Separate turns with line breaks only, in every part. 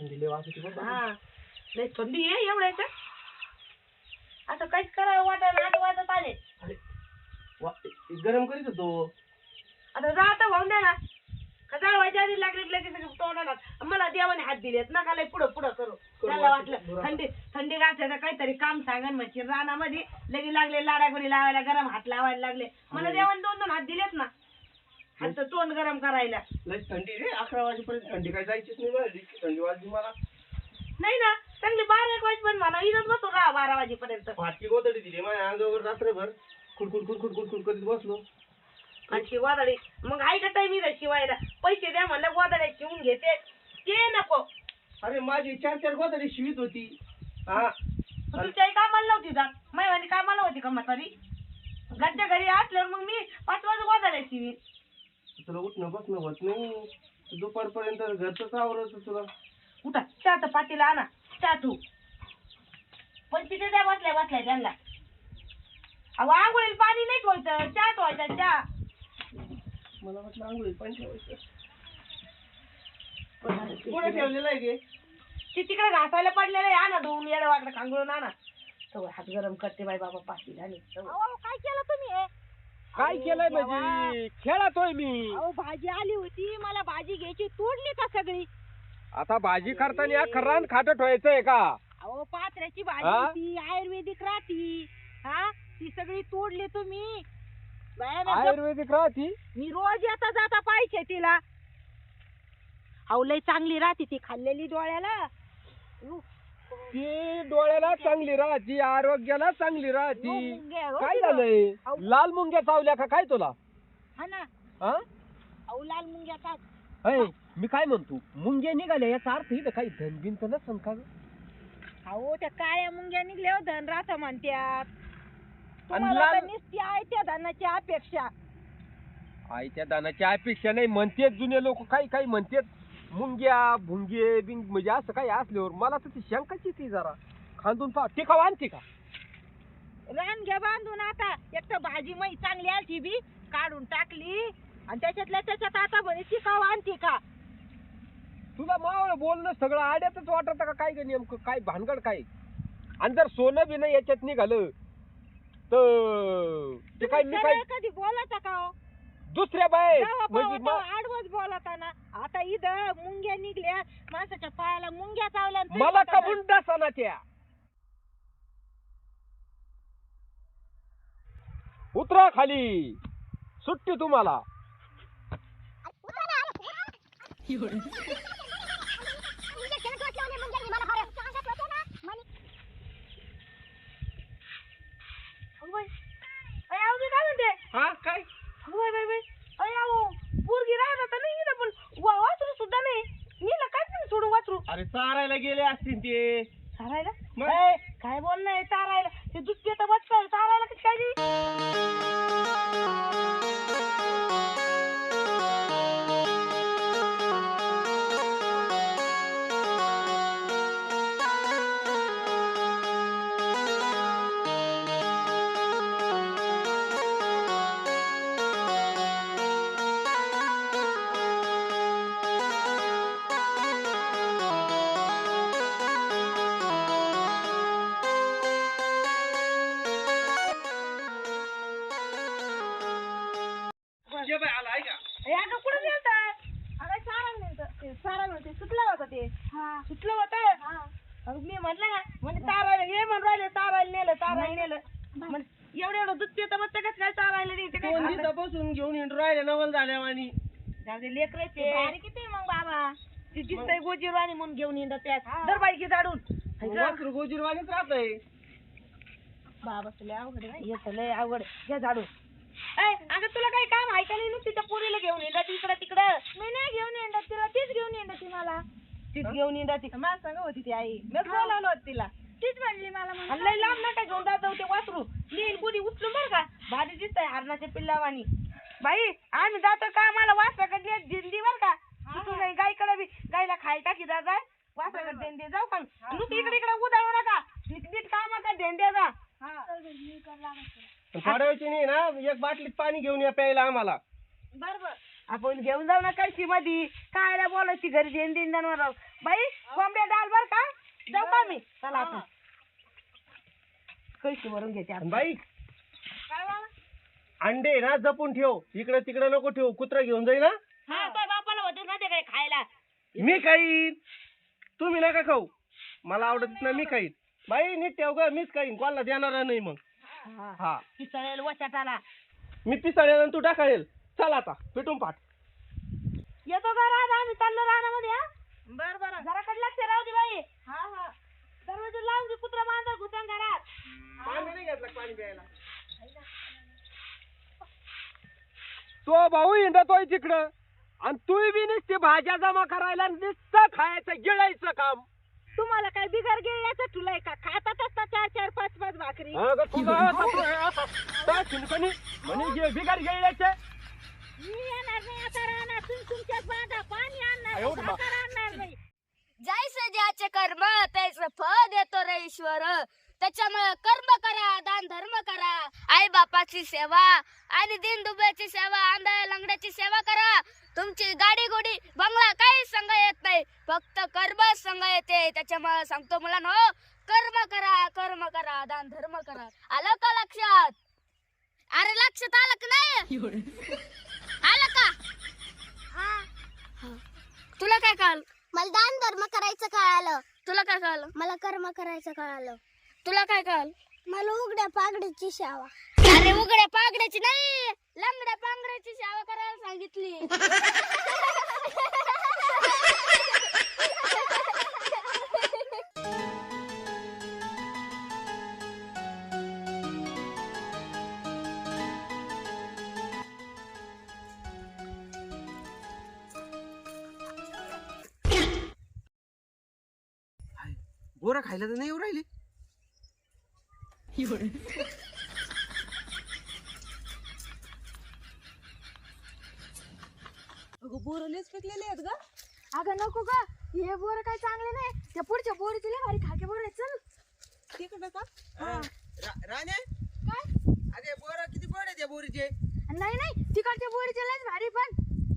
थंडी लय वाजते का?
हा. लय थंडी आहे एवढ्याच आता काहीच करावं वाटत आठ वाजत आले.
वा- गरम करीत होतो.
आता जा आता वाहून द्या ना. का जाळवायच्या आधी लागले लगेच तोंडाला मला देवाने हात दिलेत. नका लय पुढं पुढं करू. त्याला वाटलं. थंडी थंडी घासायचं काहीतरी काम सांगन म्हणजे रानामध्ये लगे लागले लाडागुडी लावायला गरम हात लावायला लागले. मला देवाने दोन दोन हात दिलेत ना. हात तोंड गरम करायला.
लय थंडी रे अकरा वाजेपर्यंत थंडी काय जायचीच नाही मला इतकी थंडी वाजली मला.
नाही ना चांगली बारा एक वाजेपर्यंत मला इथंच बसतो राहा बारा वाजेपर्यंत.
फाटकी गोदडी दिली माझ्या अंगावर रात्रभर. खुडखुड खुडखुड खुडखुड करीत बसलो.
आणि वादळी मग आहे का टाइम इथं शिवायला? पैसे द्या म्हणलं वादळ्या शिवून घेते. ते नको.
अरे माझी चार चार गोदडी शिवीत होती. हा.
तुमच्याही कामाला नव्हती जात. मैवानी कामाला होती का म्हातारी? घरच्या घरी असल्यावर मग मी पाच वाजता वादळ्या शिवी
तुला उठणं बसणं होत नाही. दुपारपर्यंत घरचंच आवरत तुला.
उठा चहा पातीला आणा. चहा तू. पण तिथे द्या बसल्या बसल्या त्यांना. अहो आंघोळीला पाणी नाही ठेवायचं. चहा ठेवायचा चहा.
मला वाटलं आंघोळी पण ठेवायचं. कुठे ठेवलेलं आहे गे?
ती तिकडे घासायला पडलेलं आहे. आणा धुवून येडं वाकडं खांगळून आणा. सगळं हात गरम करते बाई बाबा पाटील आणि काय केलं तुम्ही हे?
काय केलंय म्हणजे? खेळतोय मी.
अहो भाजी आली होती. मला भाजी घ्यायची तोडली का सगळी?
आता भाजी करताना अख्खं रान खाट ठेवायचंय का?
अहो पात्र्याची भाजी
हा?
होती आयुर्वेदिक राहती. हा? ती सगळी तोडली तुम्ही. बाया, मी जप-
आयुर्वेदिक राहती?
मी रोज येता जाता पाहिजे तिला. अहो लय चांगली राहते ती खाल्लेली डोळ्याला.
ती डोळ्याला चांगली राहती आरोग्याला चांगली राहती.
मुंग्या, हो
काय. झालंय?
अहो.
लाल मुंग्या चावल्या का? काय तुला?
हा ना.
हा?
अहो लाल मुंग्या का?
अय, मी काय म्हणतो? मुंग्या निघाल्या याचा अर्थ इथं काही धनबिन तर नसन का ग?
अहो त्या काळ्या मुंग्या निघल्या हो धन राहता म्हणत्यात. तुम्हाला
लाल-
तर नुसती आहे त्या धनाची अपेक्षा.
आईच्या दानाची अपेक्षा नाही म्हणतेत जुने लोक काही काही म्हणतेत. मुंग्या भुंगे बिंग म्हणजे असं काही असल्यावर मला तर ती शंकाची ती जरा. खांदून पहा. टिकाव आणते का?
रान घ्या बांधून आता. एक तर भाजी मै चांगली आलती बी काढून टाकली. आणि त्याच्यातल्या त्याच्यात आता म्हणे टिकाव आणते का?
तुला मावळ बोलणं सगळं आड्यातच वाटत का? काय ग नेमकं? काय भानगड काय? आणि जर सोनं बिनं याच्यात निघालं तर ते काय मी काय
कधी बोलाता का हो?
दुसऱ्या बाय
तेव्हा
म्हणजे मा-
आडवच बोलता ना आता इथं मुंग्या निघल्या माणसाच्या पायाला मुंग्या चावल्या आणि तरी
मला
आता
कबूल डसाना त्या. उतरा खाली. सुट्टी तुम्हाला.
म्हणते?
हा काय?
होय बाई बाई. अय पोरगी राहत तर नाही इथं पण वा- वासरू सुद्धा नाही. नीला काय पण सोडू वासरू?
अरे चारायला गेले असतील ते.
चारायला?
मग?
काय बोलणं आहे चारायला? ते दूध पितं बसतं चारायला कशी काय ती? म्हण- एवढं एवढं दूध पितं बसतं कसं काय तारायला नाही ते
दोन? दिवसापासून घेऊन येऊन राहिले नवल झाल्या आणि
जाऊ दे लेकराचे
भारी किती मग बाबा?
ती दिसतंय गोजीरवाणी म्हणून घेऊन येतात त्यात. दर बाईकी जाडून
वासरू गोजीरवाणीच राहतंय.
बाबा तुला अवघड आहे येत लय अवघड घ्या झाडून. ऐ अगं तुला काही काम आहे का नाही नुसती त्या पोरीला घेऊन येतात इकडं तिकडं?
मी नाही घेऊन येणार तिला तीच घेऊन येणार ती मला.
तीच घेऊन येतात ती. मला सांग होती ती आई. मी बोलावलं होतं तिला.
तीच म्हणली मला.
आणि लय लांब नका घेऊन जात जाऊ ते वासरू. नेईल कुणी उचलून बरं का? भारी दिसतंय हरणाच्या पिल्लावानी. बाई आम्ही जातो का? आम्हाला वासराकडे दिंडी बरं का. तिथून नाही गाईकडे बी. गाईला खाय टाकी जा जाय वासराकडे देंडे जाऊ का? नुसतं इकडे इकडे उदाळू नका. नीट नीट कामा का देंड्या जा.
थोड्या वेळची नाही ना? एक बाटलीत पाणी घेऊन या प्यायला आम्हाला.
बर बर आपण घेऊन जाऊ ना कळशी मध्ये कायला बोलायची घरी देण दिन जनावर बाई कोंबड्या डाल बर का? जाऊ का मी चला आता कळशी भरून घेते.
बाई? अंडे ना जपून ठेव. इकडे तिकडे नको ठेव. कुत्रा घेऊन जाई ना.
हा तो बापाला होते ना ते काय खायला.
मी खाईन. तुम्ही नका खाऊ. मला आवडत नाही मी खाईन. बाई नीट ठेव ग मीच खाईन. कोणाला देणार नाही मग. हा.
पिसळेल वचाटाला
मी पिसाळेल तू टाकाळेल चल आता पेटून पाठ.
येतो का राहत आम्ही चाललो रानामध्ये हा.
बर बर
जरा कडे लक्ष राहू दे बाई
हा हा
दरवाजा लावून दे कुत्रा मांजर घुसन घरात
पाणी नाही घेतलं पाणी प्यायला
तो भाऊ हिंडतोय तिकडं आणि तू बी नुसती भाज्या जमा करायला नुसतं खायचं गिळायचं काम
तुम्हाला काय बिगर गिळण्याचं ठुलंय का खातातच ना चार चार पाच पाच भाकरी
तुझं शिंकणी म्हणे गे- बिगार गिळल्याचे
मी येणार नाही आता राहणार तुम्ही तुमच्यात बांधा पाणी आणणार
एवढं
नाही, साखर आणणार नाही.
जैसे ज्याचे कर्म त्याचं फळ देतो रे ईश्वर. त्याच्यामुळे कर्म करा दान धर्म करा. आई बापाची सेवा आणि दिन दुबळ्याची सेवा आंधळ्या लंगड्याची सेवा करा. तुमची गाडी गोडी बंगला काही संघ येत नाही फक्त कर्म संघ येते. त्याच्यामुळे सांगतो मुलांनो कर्म करा कर्म करा दान धर्म करा. आलं का लक्षात? अरे लक्षात आलं का नाही? आलं का. तुला काय कळलं?
मला दान धर्म करायचं कळालं.
तुला काय कळलं?
मला कर्म करायचं कळालं.
तुला काय कळलं?
मला उघड्या पागडीची शावा.
अरे उघड्या पागड्याची नाही लंगड्या पांगड्याची सेवा करायला सांगितली.
बोरं खायला तर नाही येऊ राहिले.
अगं बोरलेच फेकलेले आहेत ग.
अगं नको ग. हे बोर काय चांगले नाही. त्या पुढच्या बोरीचे लय भारी खाके बोर आहेत चल.
तिकडं का?
रा- राणे
काय?
अगे बोर किती बोर आहे त्या बोरीचे.
नाही नाही. तिकडच्या बोरीचे लयच भारी पण.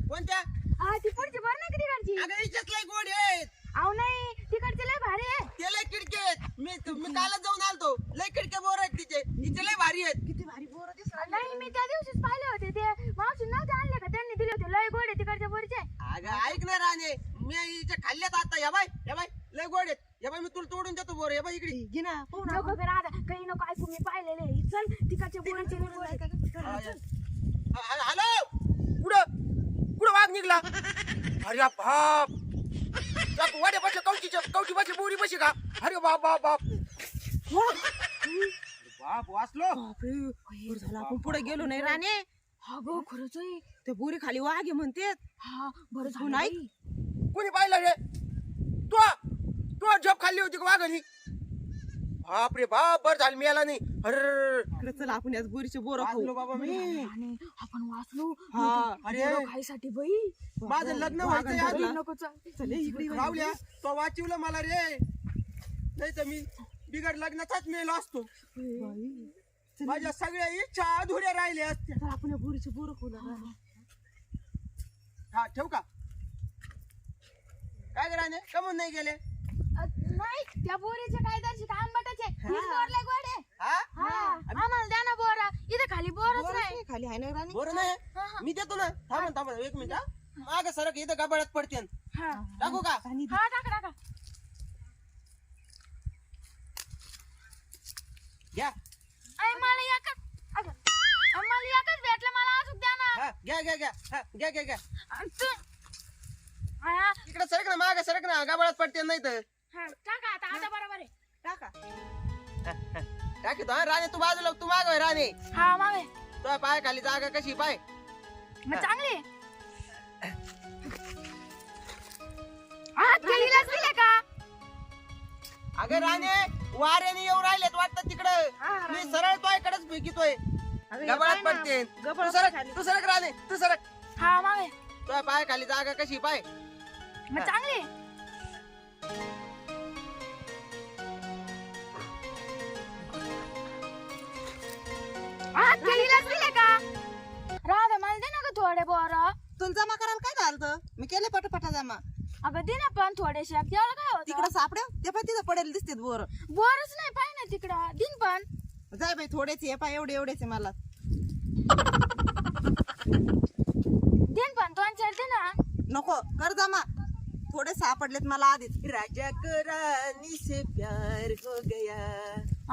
कोणत्या?
हा ती पुढची बोर नाही का तिकडची?
अगं इच्छाच लय गोड आहेत.
अहो नाही. लय भारी आहे
ते लय किडके आहेत. मी मी कालच जाऊन आलतो. लय किडके बोर आहेत तिचे. तिचे लय भारी आहेत.
किती भारी बोर दिसत
नाही मी त्या दिवशीच पाहिले होते. ते मावशी नव्हते आणले का? त्यांनी दिले होते. लय गोड आहे तिकडच्या बोरीचे.
अगं ऐक ना राणे. मी हिच्या खाल्ल्यात आता. या बाय या बाय लय गोड आहेत. या बाय मी तुला तोडून देतो बोर. या बाय इकडे.
घे ना. पाहू ना.
नको करा आता काही नको. ऐकू मी पाहिलेले आहे. चल तिकडच्या बोरीचे लय गोड.
हा. हा, हा, हॅलो! कुठं? कुठं वाघ निघला? अरे बाप. वाड्या पाशी कवचीच्या कवची पाशी बोरी पाशी का अरे बाप बाप बाप बाप वाचलो
बरं झालं आपण पुढे गेलो नाही राणे
हा गो खरंच आहे
त्या बोरी खाली वाघे म्हणतेत
हा बरं
हो
झालं
नाही.
कोणी पाहिलं रे तू तू झोप खाल्ली होती का वाघानी बाप रे बाप बर झालं मिळाला नाही. अरे
इकडे चला आपण याच बोरीचे बोर
वाचलो
खाऊ
बाबा मी.
आणि आपण वाचलो.
हा,
अरे.
बोरं खायसाठी बाई.
माझं लग्न व्हायचंय
वाघाने
अजून.
धरला.
नको चल.
चल ये इकडे ये.
तो वाचवलं मला रे. नाही तर मी बिगड लग्नाचाच मेलो असतो.
बाई.
माझ्या सगळ्या इच्छा अधुऱ्या राहिल्या असत्या.
चला आपण या बोरीचे बोर खाऊ ना
हा ठेवू का? काय कराने कमून नाही गेले?
नाही त्या बोरीचे काय दर्शिक आंबटाचे हीच बोर लय गोड.
हा?
हा. आम्हाला द्या ना बोर. इथे खाली बोरच नाही.
नाही खाली आहे ना राणी?
बरं नाही. मी देतो ना. थांबा ना, थांबा ना, एक मिनिट हा. मागं सरक इथं गबाळात पडते.
हा.
टाकू का?
राणी
हा टाका टाका.
घ्या.
अय मला एकच अगं, मला एकच भेटलं. मला अजून द्या ना.
हा घ्या घ्या घ्या. हा, घ्या घ्या घ्या.
अ, तू हा,
इकडे सरक ना मागं सरक ना. गबाळात पडते नाही तर.
हा, टाका आता आता बरोबर आहे.
टाका.
टाकी तो हा राणे तू बाजूला तू माग राणे.
हा मागे.
तुझ्या पाय खाली जागा कशी पाय.
मग चांगली आहे. हा केलीलाच दिले का?
अगं राणे वाऱ्याने येऊ राहिलेत वाटतं तिकडं. मी सरळ तोयकडेच फेकितोय.
अगं, हे
गबाळात
पाय ना.
पडते. तू
गबाळात
सरक
खाली.
तू सरक राणे तू सरक
हा मागे.
तुझ्या पाय खाली जागा कशी पाय.
मग चांगली आहे. थोडेसे एवढं काय होतं?
तिकडं सापड्या ते पण तिथं पडेल दिसते बोर.
बोरच नाही पाय ना तिकडं. दिन पण.
जाय बाई थोडेच ये पाय एवढे एवढेच आहे मला.
दिन पण दोन चार दे ना
नको कर जमा. थोडे सापडलेत मला आधीच. राजा को रानी से प्यार हो गया.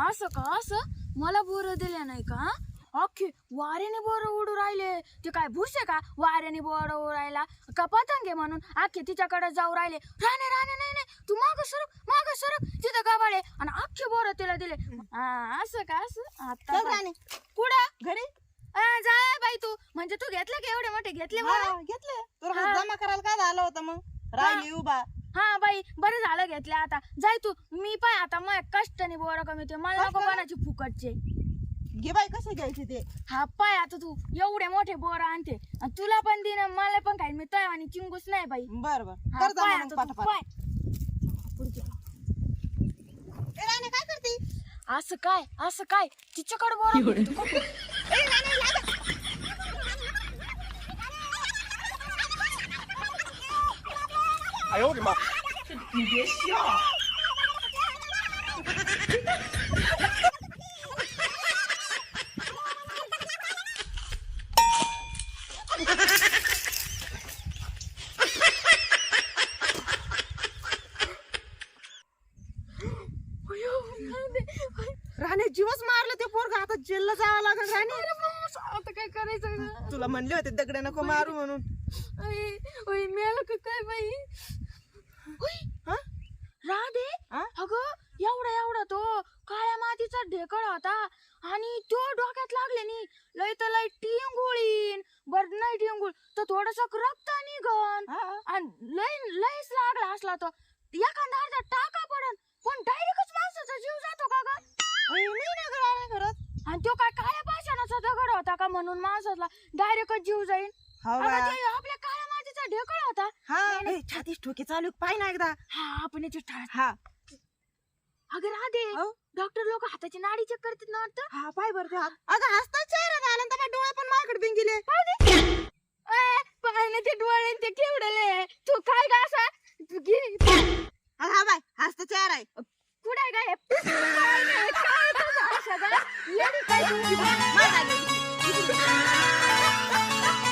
असं का असं? मला बोर दिले नाही का अख्खे वाऱ्याने बोर उडू राहिले. ते काय भुसे का? वाऱ्याने बोर उडायला का पतंग आहे म्हणून? अख्खे तिच्याकडे जाऊ राहिले. राणे राणे नाही नाही. तू माग सरक माग सरक. तिथं गबाळे. आणि अख्खे बोर तिला दिले. हा, असं का? असं? आता
चल
बघ.
राणी.
कुठं?
घरी?
आ, जाय बाई तू. म्हणजे तू घेतलं की एवढे मोठे? घेतले?
हा, घेतले. तर
हा.
जमा करायला काय झालं होतं मग? राहिली उभा.
हा बाई बरं झालं घेतले आता. जाय तू. मी पाय आता मग कष्टाने बोर कमी ते मला नको? कोणाची फुकटचे.
घे बाई कसे घ्यायचे ते?
हा पाय आता तू एवढे मोठे बोर आणते. आणि तुला पण दिन मला पण काही मी तय आणि चिंगूस नाही बाई.
बर बर.
हा,
कर
पाय
जमा मग
आता तू,
पटापट.
पाय.
ए, राणी काय करते?
असं काय असं काय? तिच्याकडे बोर
मा
राणे जीवच मारलं ते पोरग आता जेलला जावं लागेल राणी.
आता काय करायचं
तुला म्हणले होते दगड नको मारू म्हणून.
मेल का काय बाई?
हा?
राधे
हा?
अगं एवढा एवढा तो काळ्या मातीचा ढेकळ होता आणि तो डोक्यात लागले नी. लय तर लय टिंगुळीन. बर नाही टिंगुळ तर थोडस रक्त निघन.
हा.
आणि लय लयच लागला असला तो एखादा माणसाला डायरेक्टच जीव जाईल
हो
अगं
बा.
ते आपल्या काळ्या मातीचा ढेकळ होता.
हा ए, छातीस ठोके चालू आहे, पाय ना एकदा.
हा आपण याची ठास
हा.
अगं राधे
हो?
डॉक्टर लोक हाताची नाडी चेक करतात ना वाटतं?
हा पाय बरं अगं हसता चेहरा झाला आणि त्याला डोळे पण माझ्याकडे बिन गेले
पाहिलं ते डोळे आणि ते केवढले. तू काय असा? तू गे-
अगं हा बाय हसता चेहरा आहे.
कुठं काय काय काय तुझं असं का? येडी काय तू?
मार लागली. Ah!